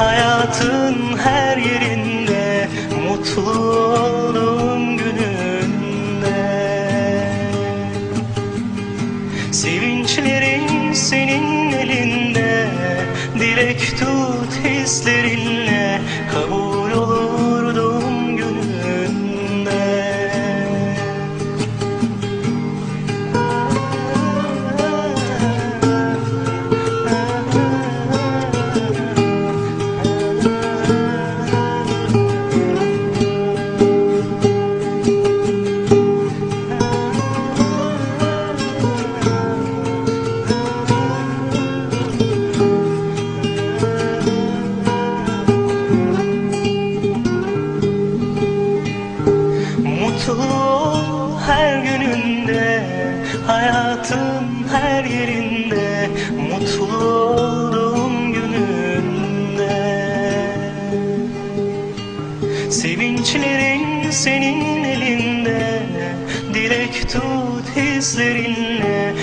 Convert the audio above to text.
Hayatın her yerinde Mutlu olduğum gününde. Sevinçlerin senin elinde Dilek tut hislerinle Kabul olur Mutlu her gününde? Hayatın her yerinde. Mutlu olduğum gününde. Sevinçlerin senin elinde. Dilek tut hislerinle